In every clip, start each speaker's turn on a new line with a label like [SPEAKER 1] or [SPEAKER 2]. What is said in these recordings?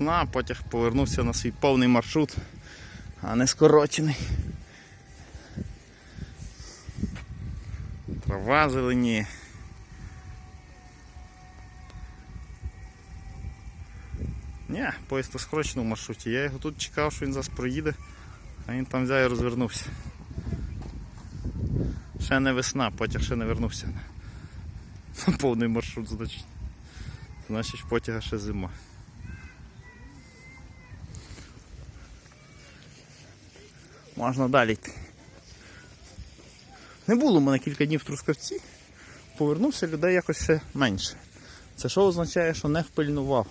[SPEAKER 1] Весна, потяг повернувся на свій повний маршрут, а не скорочений. Трава зеленіє. Ні, поїзд у скороченому маршруті. Я його тут чекав, що він зараз проїде, а він там взяв і розвернувся. Ще не весна, потяг ще не вернувся. На повний маршрут, значить. Значить, потяга ще зима. Можна далі йти. Не було в мене кілька днів в Трускавці. Повернувся людей якось ще менше. Це що означає, що не впильнував.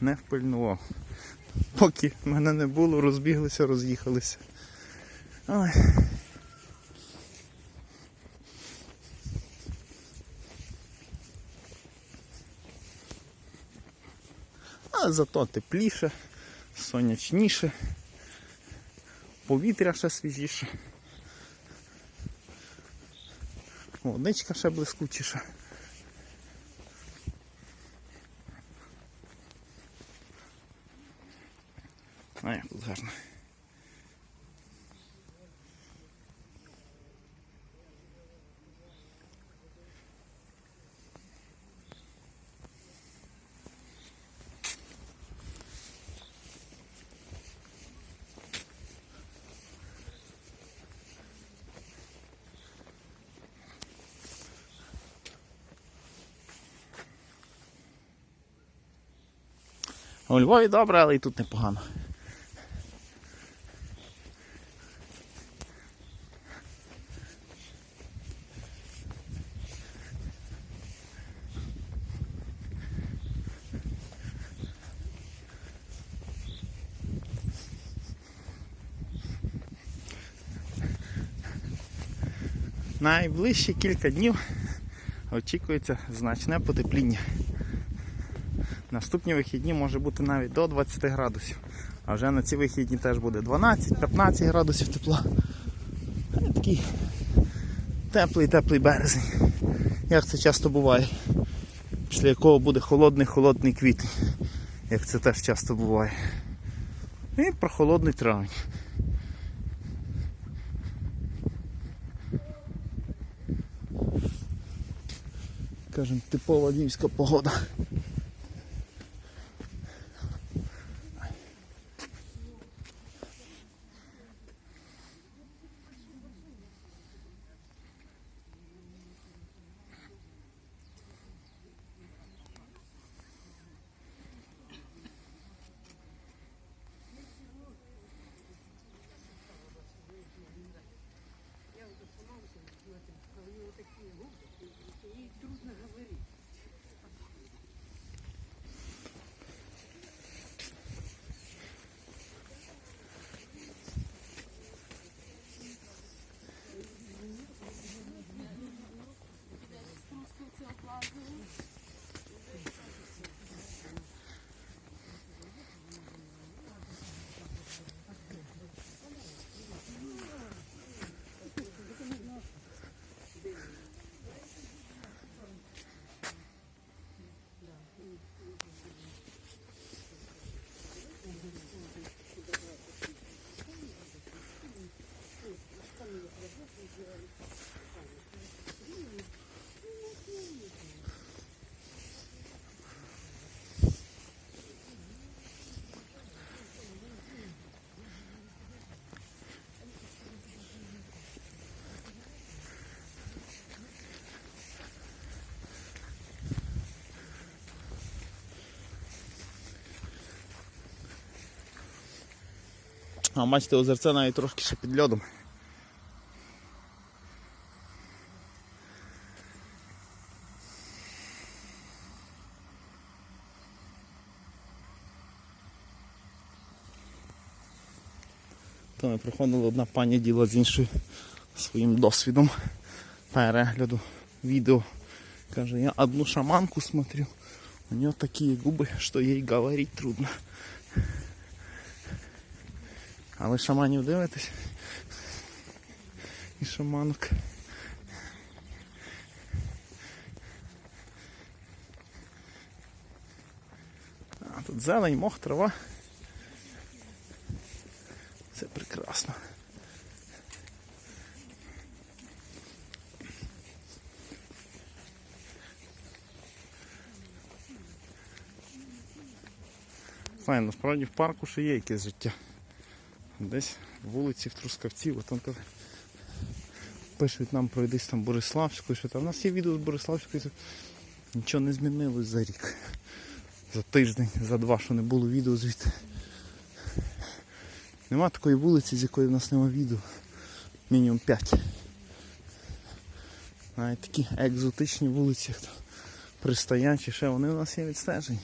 [SPEAKER 1] Не впильнував. Поки мене не було, розбіглися, роз'їхалися. Ой. А зато тепліше, сонячніше, повітря ще свіжіше. Водичка ще блискучіша. А як тут гарно. У Львові добре, але і тут непогано. Найближчі кілька днів очікується значне потепління. Наступні вихідні може бути навіть до 20 градусів. А вже на ці вихідні теж буде 12-15 градусів тепла. Такий теплий теплий березень. Як це часто буває. Після якого буде холодний-холодний квітень. Як це теж часто буває. І прохолодний травень. Кажем, типова львівська погода. А бачите, озерце навіть трошки ще під льодом. То ми приходила одна пані діла з іншою своїм досвідом перегляду відео. Каже, я одну шаманку смотрю, у нее такие губы, что ей говорить трудно. А ви шаманів дивитесь? І шаманок. А, тут зелень, мох, трава. Це прекрасно. Файно, насправді в парку ще є якесь життя. Десь вулиці в Трускавці, от там пишуть нам про десь там Бориславську, що там. У нас є відео з Бориславської. Нічого не змінилось за рік. За тиждень, за два, що не було відео звідти. Нема такої вулиці, з якої в нас нема відео. Мінімум 5. Навіть такі екзотичні вулиці, як то пристоянчі, ще вони у нас є відстежені.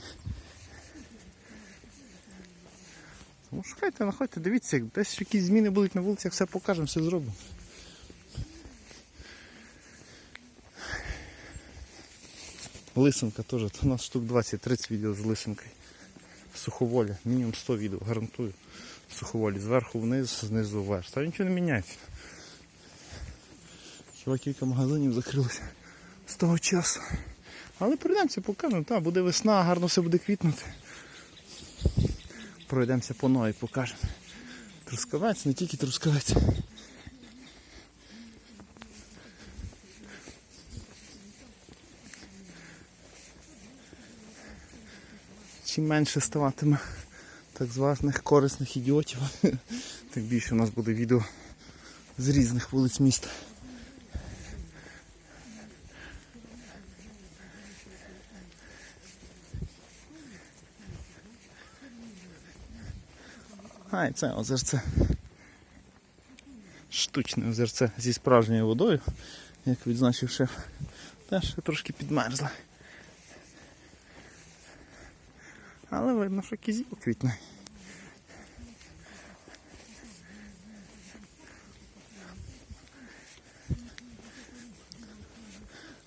[SPEAKER 1] Тому шукайте, знаходьте, дивіться, десь якісь зміни будуть на вулицях, все покажемо, все зробимо. Лисенка теж, у нас штук 20-30 відео з лисенкою. Суховолі, мінімум 100 відео, гарантую. Суховолі, зверху вниз, знизу вверх. Та нічого не міняється. Хіба кілька магазинів закрилося з того часу. Але пройдемося, покажемо, так, буде весна, гарно все буде квітнути. Пройдемося по новій, покажемо. Трускавець, не тільки трускавець. Чим менше ставатиме так званих корисних ідіотів, тим більше у нас буде відео з різних вулиць міста. А, і це озерце. Штучне озерце зі справжньою водою, як відзначив шеф. Теж трошки підмерзла. Але видно, що кізіл квітне.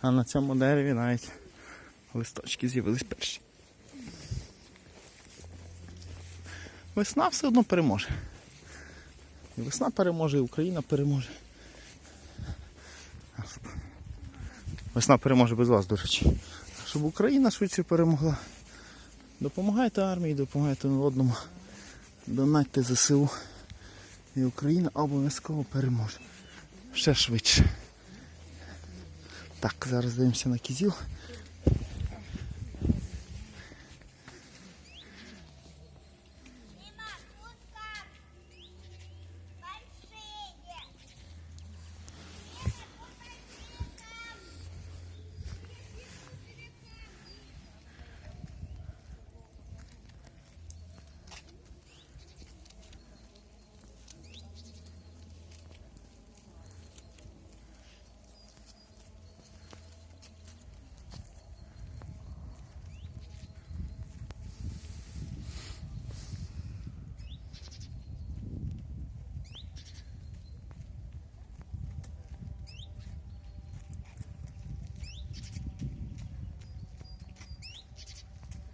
[SPEAKER 1] А на цьому дереві навіть листочки з'явились перші. Весна все одно переможе. І весна переможе, і Україна переможе. Весна переможе без вас, до речі. Щоб Україна швидше перемогла. Допомагайте армії, допомагайте одному. Донатьте ЗСУ. І Україна обов'язково переможе. Ще швидше. Так, зараз дивимося на кізіл.